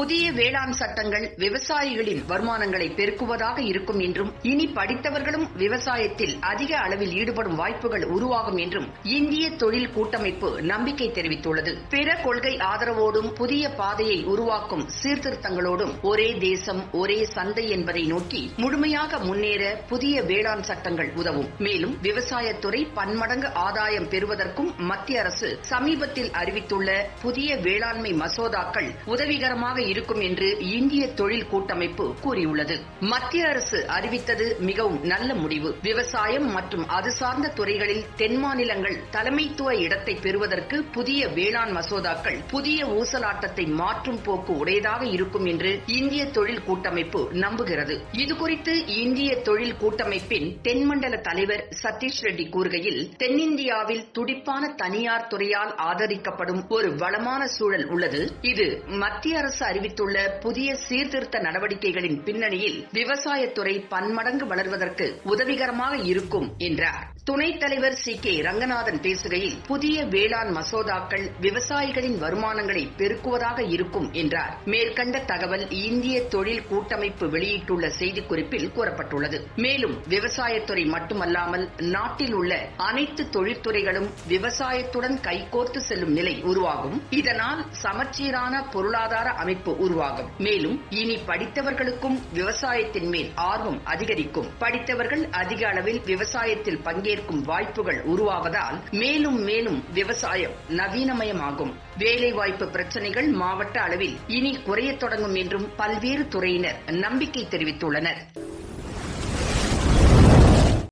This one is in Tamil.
புதிய வேளாண் சட்டங்கள் விவசாயிகளின் வருமானங்களை பெருக்குவதாக இருக்கும் என்றும் இனி படித்தவர்களும் விவசாயத்தில் அதிக அளவில் ஈடுபடும் வாய்ப்புகள் உருவாகும் என்றும் இந்திய தொழில் கூட்டமைப்பு நம்பிக்கை தெரிவித்துள்ளது. பிற கொள்கை ஆதரவோடும் புதிய பாதையை உருவாக்கும் சீர்திருத்தங்களோடும் ஒரே தேசம் ஒரே சந்தை என்பதை நோக்கி முழுமையாக முன்னேற புதிய வேளாண் சட்டங்கள் உதவும். மேலும் விவசாயத்துறை பன்மடங்கு ஆதாயம் பெறுவதற்கும் மத்திய அரசு சமீபத்தில் அறிவித்துள்ள புதிய வேளாண்மை மசோதாக்கள் உதவிகரமாக இருக்கும் என்று இந்திய தொழில் கூட்டமைப்பு கூறியுள்ளது. மத்திய அரசு அறிவித்தது மிகவும் நல்ல முடிவு. விவசாயம் மற்றும் அது சார்ந்த துறைகளில் தென் மாநிலங்கள் தலைமைத்துவ இடத்தை பெறுவதற்கு புதிய வேளாண் மசோதாக்கள் புதிய ஊசலாட்டத்தை மாற்றும் போக்கு உடையதாக இருக்கும் என்று இந்திய தொழில் கூட்டமைப்பு நம்புகிறது. இதுகுறித்து இந்திய தொழில் கூட்டமைப்பின் தென்மண்டல தலைவர் சதீஷ் ரெட்டி கூறுகையில் தென்னிந்தியாவில் துடிப்பான தனியார் துறையால் ஆதரிக்கப்படும் ஒரு வளமான சூழல் உள்ளது. இது மத்திய அரசு அறிவித்துள்ள புதிய சீர்திருத்த நடவடிக்கைகளின் பின்னணியில் விவசாயத்துறை பன்மடங்கு வளர்வதற்கு உதவிகரமாக இருக்கும் என்றார். துணைத் தலைவர் சி. கே. ரங்கநாதன் பேசுகையில் புதிய வேளாண் மசோதாக்கள் விவசாயிகளின் வருமானங்களை பெருக்குவதாக இருக்கும் என்றார். மேற்கண்ட தகவல் இந்திய தொழில் கூட்டமைப்பு வெளியிட்டுள்ள செய்திக்குறிப்பில் கூறப்பட்டுள்ளது. மேலும் விவசாயத்துறை மட்டுமல்லாமல் நாட்டில் உள்ள அனைத்து தொழில்துறைகளும் விவசாயத்துடன் கைகோர்த்து செல்லும் நிலை உருவாகும். இதனால் சமச்சீரான பொருளாதார அமைப்பு உருவாகும். மேலும் இனி படித்தவர்களுக்கும் விவசாயத்தின் மேல் ஆர்வம் அதிகரிக்கும். படித்தவர்கள் அதிக அளவில் விவசாயத்தில் பங்கேற்கும் வாய்ப்புகள் உருவாவதால் மேலும் மேலும் விவசாயம் நவீனமயமாகும். வேலைவாய்ப்பு பிரச்சனைகள் மாவட்ட அளவில் இனி குறையத் தொடங்கும் என்றும் பல்வேறு துறையினர் நம்பிக்கை தெரிவித்துள்ளனர்.